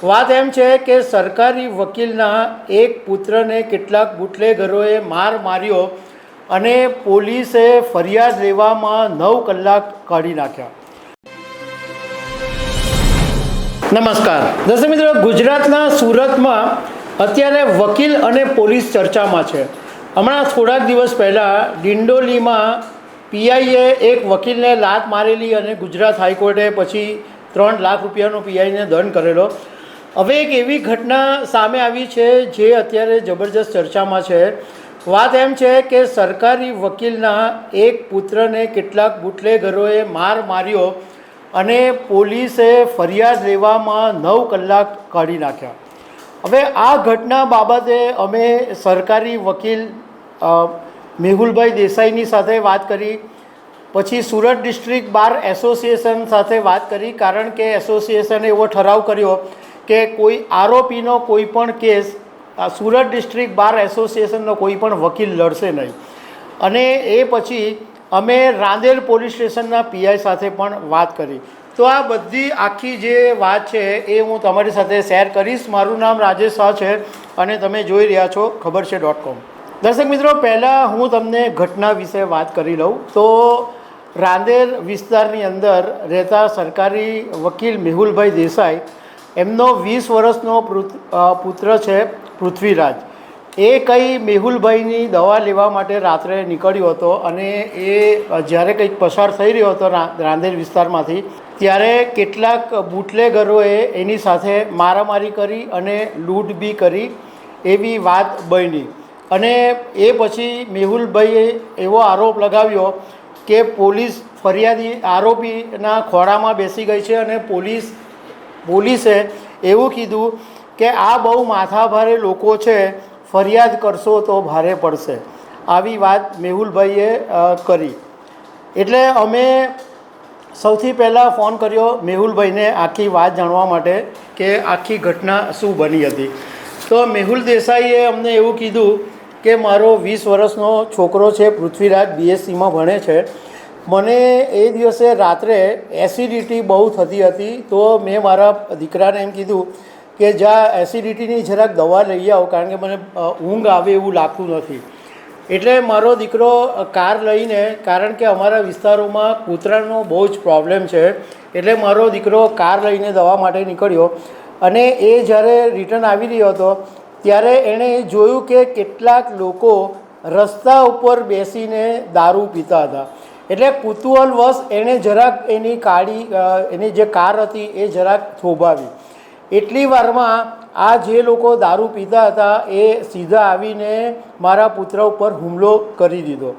વાત એમ છે કે સરકારી વકીલના એક પુત્રને કેટલાક બુટલેગરોએ માર માર્યો અને પોલીસે ફરિયાદ લેવામાં નવ કલાક કાઢી નાખ્યા. નમસ્કાર. દર્શક મિત્રો, ગુજરાતના સુરતમાં અત્યારે વકીલ અને પોલીસ ચર્ચામાં છે. હમણાં થોડાક દિવસ પહેલાં ડિંડોલીમાં પીઆઈએ એક વકીલને લાત મારેલી અને ગુજરાત હાઈકોર્ટે પછી ત્રણ લાખ રૂપિયાનો પીઆઈને દંડ કરેલો. હવે એક એવી ઘટના સામે આવી છે જે અત્યારે જબરજસ્ત ચર્ચામાં છે. વાત એમ છે કે સરકારી વકીલના એક પુત્રને કેટલાક બુટલેગરોએ માર માર્યો અને પોલીસે ફરિયાદ લેવામાં નવ કલાક કાઢી નાખ્યા. હવે આ ઘટના બાબતે અમે સરકારી વકીલ મેહુલભાઈ દેસાઈની સાથે વાત કરી, પછી સુરત ડિસ્ટ્રિક્ટ બાર એસોસિએશન સાથે વાત કરી, કારણ કે એસોસિએશને એવો ઠરાવ કર્યો કે કોઈ આરોપીનો કોઈ પણ કેસ સુરત ડિસ્ટ્રિક્ટ બાર એસોસિએશનનો કોઈ પણ વકીલ લડશે નહીં. અને એ પછી અમે રાંદેર પોલીસ સ્ટેશનના પીઆઈ સાથે પણ વાત કરી. તો આ બધી આખી જે વાત છે એ હું તમારી સાથે શેર કરીશ. મારું નામ રાજેશ શાહ છે અને તમે જોઈ રહ્યા છો ખબર છે ડોટ કોમ. દર્શક મિત્રો, પહેલાં હું તમને ઘટના વિશે વાત કરી લઉં. તો રાંદેર વિસ્તારની અંદર રહેતા સરકારી વકીલ મેહુલભાઈ દેસાઈ એમનો વીસ વર્ષનો પુત્ર છે પૃથ્વીરાજ. એ કંઈ મેહુલભાઈની દવા લેવા માટે રાત્રે નીકળ્યો હતો અને એ જ્યારે કંઈક પસાર થઈ રહ્યો હતો રાંદેર વિસ્તારમાંથી, ત્યારે કેટલાક બુટલેગરોએ એની સાથે મારામારી કરી અને લૂંટ બી કરી એવી વાત બની. અને એ પછી મેહુલભાઈએ એવો આરોપ લગાવ્યો કે પોલીસ ફરિયાદી આરોપીના ખોળામાં બેસી ગઈ છે અને પોલીસ પોલીસે એવું કીધું કે આ બહુ માથાભારે લોકો છે, ફરિયાદ કરશો તો ભારે પડશે. આવી વાત મેહુલભાઈએ કરી. એટલે અમે સૌથી પહેલાં ફોન કર્યો મેહુલભાઈને આખી વાત જાણવા માટે કે આખી ઘટના શું બની હતી. તો મેહુલ દેસાઈએ અમને એવું કીધું કે મારો વીસ વર્ષનો છોકરો છે, પૃથ્વીરાજ બીએસસીમાં ભણે છે. મને એ દિવસે રાત્રે એસિડિટી બહુ થતી હતી, તો મેં મારા દીકરાને એમ કીધું કે જા એસિડિટીની જરાક દવા લઈ આવો, કારણ કે મને ઊંઘ આવે એવું લાગતું નથી. એટલે મારો દીકરો કાર લઈને, કારણ કે અમારા વિસ્તારોમાં કૂતરાનો બહુ જ પ્રોબ્લેમ છે, એટલે મારો દીકરો કાર લઈને દવા માટે નીકળ્યો. અને એ જ્યારે રિટર્ન આવી રહ્યો હતો, ત્યારે એણે જોયું કે કેટલાક લોકો રસ્તા ઉપર બેસીને દારૂ પીતા હતા. એટલે કુતૂહલવશ એણે જરાક એની કાળી એની જે કાર હતી એ જરાક થોભાવી. એટલી વારમાં આ જે લોકો દારૂ પીતા હતા એ સીધા આવીને મારા પુત્ર ઉપર હુમલો કરી દીધો.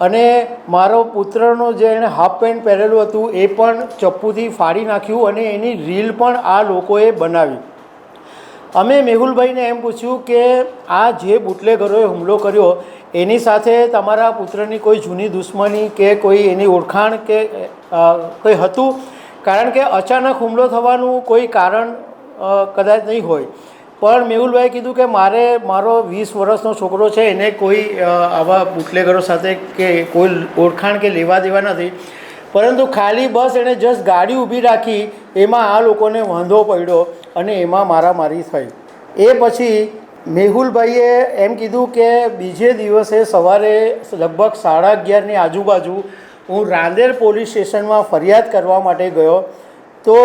અને મારો પુત્રનો જે એણે હાફ પેન્ટ પહેરેલું હતું એ પણ ચપ્પુથી ફાડી નાખ્યું અને એની રીલ પણ આ લોકોએ બનાવી. અમે મેહુલભાઈને એમ પૂછ્યું કે આ જે બુટલેગરોએ હુમલો કર્યો, એની સાથે તમારા પુત્રની કોઈ જૂની દુશ્મની કે કોઈ એની ઓળખાણ કે કંઈ હતું? કારણ કે અચાનક હુમલો થવાનું કોઈ કારણ કદાચ નહીં હોય. પણ મેહુલભાઈએ કીધું કે મારે, મારો વીસ વર્ષનો છોકરો છે, એને કોઈ આવા બુટલેગરો સાથે કે કોઈ ઓળખાણ કે લેવા દેવા નથી. પરંતુ ખાલી બસ એણે જસ્ટ ગાડી ઊભી રાખી, એમાં આ લોકોને વાંધો પડ્યો અને એમાં મારામારી થઈ. એ પછી મેહુલભાઈએ એમ કીધું કે બીજે દિવસે સવારે લગભગ સાડા અગિયારની આજુબાજુ હું રાંદેર પોલીસ સ્ટેશનમાં ફરિયાદ કરવા માટે ગયો. તો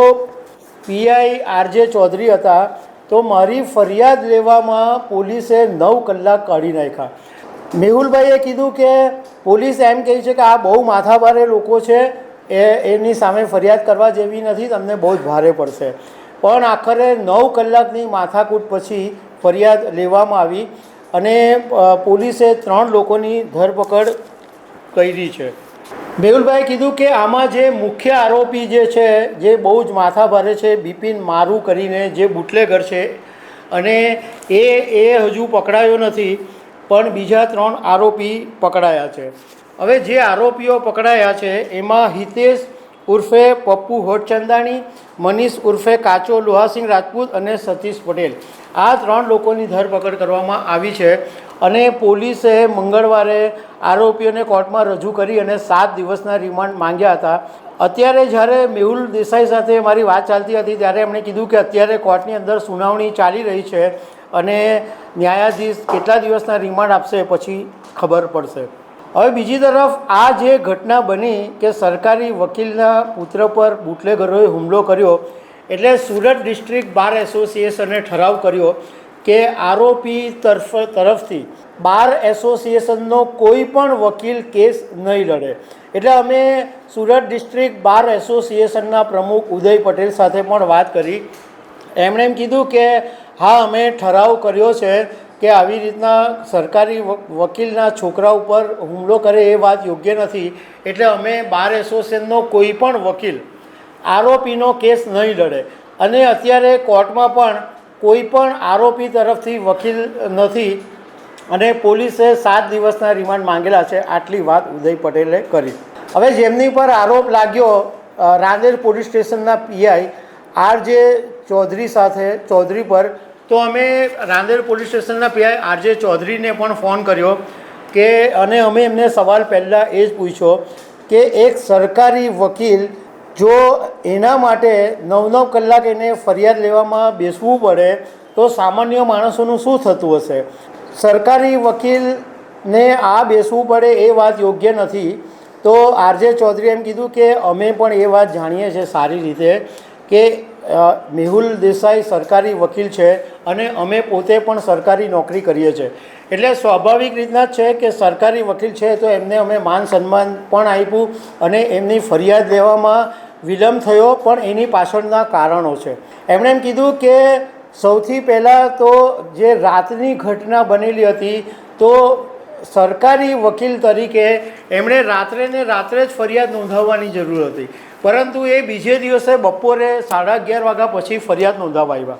પીઆઈ આરજે ચૌધરી હતા. તો મારી ફરિયાદ લેવામાં પોલીસે નવ કલાક કાઢી નાખ્યા. મેહુલભાઈએ કીધું કે પોલીસ એમ કહે છે કે આ બહુ માથાભારે લોકો છે, એ એની સામે ફરિયાદ કરવા જેવી નથી, તમને બહુ જ ભારે પડશે. પણ આખરે નવ કલાકની માથાકૂટ પછી ફરિયાદ લેવામાં આવી અને પોલીસે ત્રણ લોકોની ધરપકડ કરી છે. મેહુલભાઈએ કીધું કે આમાં જે મુખ્ય આરોપી જે છે, જે બહુ જ માથાભારે છે, બિપિન મારું કરીને જે બુટલેગર છે, અને એ એ હજુ પકડાયો નથી. પણ બીજા ત્રણ આરોપી પકડાયા છે. હવે જે આરોપીઓ પકડાયા છે, એમાં હિતેશ ઉર્ફે પપ્પુ હોટચંદાણી મનીષ ઉર્ફે કાચો લોહાસિંહ રાજપૂત અને સતીશ પટેલ. આ ત્રણ લોકોની ધરપકડ કરવામાં આવી છે અને પોલીસે મંગળવારે આરોપીઓને કોર્ટમાં રજૂ કરી અને સાત દિવસના રિમાન્ડ માંગ્યા હતા. અત્યારે જ્યારે મેહુલ દેસાઈ સાથે મારી વાત ચાલતી હતી, ત્યારે એમણે કીધું કે અત્યારે કોર્ટની અંદર સુનાવણી ચાલી રહી છે. અને ન્યાયાધીશ કેટલા દિવસના રિમાન્ડ આપશે પછી ખબર પડશે. હવે બીજી તરફ આ જે ઘટના બની કે સરકારી વકીલના પુત્ર પર બુટલેગરોએ હુમલો કર્યો, એટલે સુરત ડિસ્ટ્રિક્ટ બાર એસોસિએશને ઠરાવ કર્યો કે આરોપી તરફ, તરફથી બાર એસોસિએશનનો કોઈ પણ વકીલ કેસ નહીં લડે. એટલે અમે સુરત ડિસ્ટ્રિક્ટ બાર એસોસિએશનના પ્રમુખ ઉદય પટેલ સાથે પણ વાત કરી. એમણે એમ કીધું કે હા, અમે ઠરાવ કર્યો છે કે આવી રીતના સરકારી વકીલના છોકરા ઉપર હુમલો કરે એ વાત યોગ્ય નથી. એટલે અમે બાર એસોસિએશનનો કોઈ પણ વકીલ આરોપીનો કેસ નહીં લડે. અને અત્યારે કોર્ટમાં પણ કોઈ પણ આરોપી તરફથી વકીલ નથી અને પોલીસે સાત દિવસના રિમાન્ડ માંગેલા છે. આટલી વાત ઉદય પટેલે કરી. હવે જેમની પર આરોપ લાગ્યો રાંદેર પોલીસ સ્ટેશનના પીઆઈ આર જે ચૌધરી સાથે, ચૌધરી પર તો અમે રાંદેર પોલીસ સ્ટેશનના પીઆઈ આરજે ચૌધરીને પણ ફોન કર્યો કે, અને અમે એમને સવાલ પહેલાં એ જ પૂછ્યો કે, એક સરકારી વકીલ જો એના માટે નવ નવ કલાક એને ફરિયાદ લેવામાં બેસવું પડે, તો સામાન્ય માણસોનું શું થતું હશે? સરકારી વકીલને આ બેસવું પડે એ વાત યોગ્ય નથી. તો આરજે ચૌધરીએ એમ કીધું કે, અમે પણ એ વાત જાણીએ છીએ સારી રીતે કે મેહુલ દેસાઈ સરકારી વકીલ છે અને અમે પોતે પણ સરકારી નોકરી કરીએ છીએ. એટલે સ્વાભાવિક રીતના છે કે સરકારી વકીલ છે તો એમને અમે માન સન્માન પણ આપ્યું અને એમની ફરિયાદ લેવામાં વિલંબ થયો પણ એની પાછળના કારણો છે. એમણે એમ કીધું કે સૌથી પહેલાં તો જે રાતની ઘટના બનેલી હતી તો સરકારી વકીલ તરીકે એમણે રાત્રે ને રાત્રે જ ફરિયાદ નોંધાવવાની જરૂર હતી. પરંતુ એ બીજે દિવસે બપોરે સાડા અગિયાર વાગ્યા પછી ફરિયાદ નોંધાવા આવ્યા.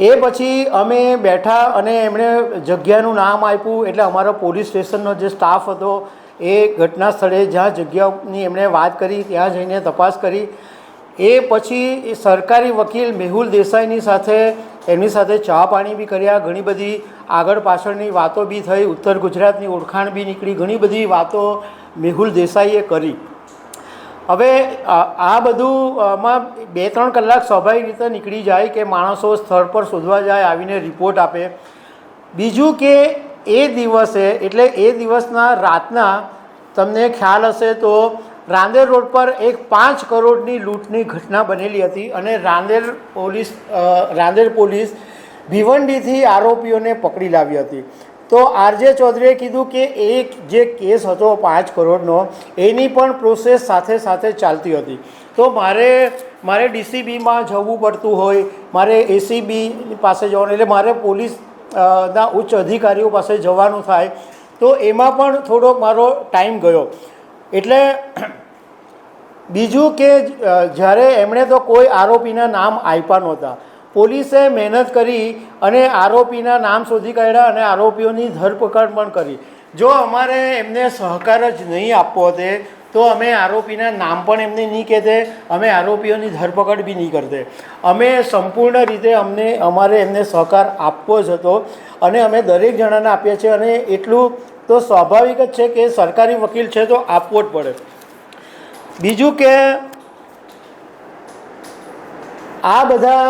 એ પછી અમે બેઠા અને એમણે જગ્યાનું નામ આપ્યું. એટલે અમારો પોલીસ સ્ટેશનનો જે સ્ટાફ હતો, એ ઘટના સ્થળે જ્યાં જગ્યાની એમણે વાત કરી, ત્યાં જઈને તપાસ કરી. એ પછી એ સરકારી વકીલ મેહુલ દેસાઈની સાથે એમની સાથે ચા પાણી બી કર્યા. ઘણી બધી આગળ પાછળની વાતો બી થઈ. ઉત્તર ગુજરાતની ઓળખાણ બી નીકળી. ઘણી બધી વાતો મેહુલ દેસાઈએ કરી. હવે આ બધુંમાં બધું બે ત્રણ કલાક સ્વાભાવિક રીતે નીકળી જાય કે માણસો સ્થળ પર શોધવા જાય, આવીને રિપોર્ટ આપે. બીજું કે એ દિવસે, એટલે એ દિવસના રાતના તમને ખ્યાલ હશે તો રાંદેર રોડ પર એક પાંચ કરોડની લૂંટની ઘટના બનેલી હતી અને રાંદેર પોલીસ રાંદેર પોલીસ ભીવંડીથી આરોપીઓને પકડી લાવી હતી. તો આરજે ચૌધરીએ કીધું કે એક જે કેસ હતો પાંચ કરોડનો, એની પણ પ્રોસેસ સાથે સાથે ચાલતી હતી. તો મારે મારે ડીસીબીમાં જવું પડતું હોય, મારે એસીબી પાસે જવાનું, એટલે મારે પોલીસ ના ઉચ્ચ અધિકારીઓ પાસે જવાનું થાય, તો એમાં પણ થોડોક મારો ટાઈમ ગયો. એટલે બીજું કે જ્યારે એમણે તો કોઈ આરોપીના નામ આપ્યા નહોતા પોલીસે મહેનત કરી અને આરોપીના નામ શોધી કાઢ્યા અને આરોપીઓની ધરપકડ પણ કરી. જો અમારે એમને સહકાર જ નહીં આપવો હતો તો અમે આરોપીના નામ પણ એમને નહીં કહેતે, અમે આરોપીઓની ધરપકડ બી નહીં કરતે. અમે સંપૂર્ણ રીતે અમને, અમારે એમને સહકાર આપવો જ હતો અને અમે દરેક જણાને આપીએ છીએ અને એટલું તો સ્વાભાવિક જ છે કે સરકારી વકીલ છે તો આપવો જ પડે. બીજું કે આ બધા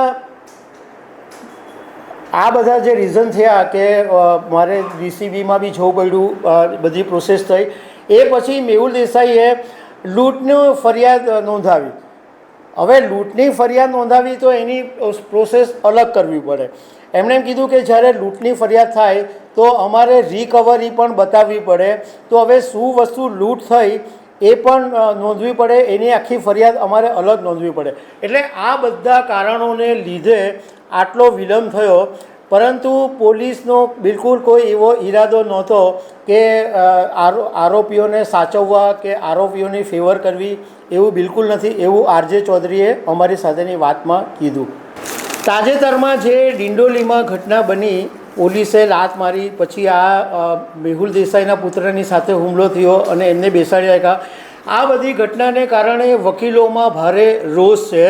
આ બધા જે રીઝન થયા કે મારે ડીસીબીમાં બી જવું પડ્યું બધી પ્રોસેસ થઈ, એ પછી મેહુલ દેસાઈએ લૂંટની ફરિયાદ નોંધાવી. હવે લૂંટની ફરિયાદ નોંધાવી તો એની પ્રોસેસ અલગ કરવી પડે. એમણે એમ કીધું કે જ્યારે લૂંટની ફરિયાદ થાય તો અમારે રિકવરી પણ બતાવવી પડે. તો હવે શું વસ્તુ લૂંટ થઈ એ પણ નોંધવી પડે. એની આખી ફરિયાદ અમારે અલગ નોંધવી પડે. એટલે આ બધા કારણોને લીધે આટલો વિલંબ થયો. પરંતુ પોલીસનો બિલકુલ કોઈ એવો ઈરાદો નહોતો કે આરો, આરોપીઓને સાચવવા કે આરોપીઓની ફેવર કરવી એવું બિલકુલ નથી. એવું આરજે ચૌધરીએ અમારી સાથેની વાતમાં કીધું. તાજેતરમાં જે ડિંડોલીમાં ઘટના બની, પોલીસે લાત મારી, પછી આ મેહુલ દેસાઈના પુત્રની સાથે હુમલો થયો અને એમને બેસાડી રાખ્યા આ બધી ઘટનાને કારણે વકીલોમાં ભારે રોષ છે.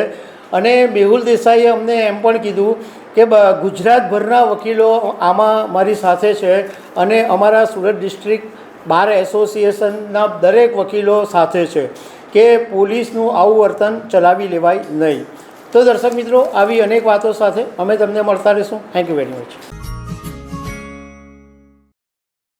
અને મેહુલ દેસાઈએ અમને એમ પણ કીધું કે ગુજરાતભરના વકીલો આમાં મારી સાથે છે અને અમારા સુરત ડિસ્ટ્રિક્ટ બાર એસોસિએશનના દરેક વકીલો સાથે છે કે પોલીસનું આવું વર્તન ચલાવી લેવાય નહીં. તો દર્શક મિત્રો, આવી અનેક વાતો સાથે અમે તમને મળતા રહીશું. Thank you very much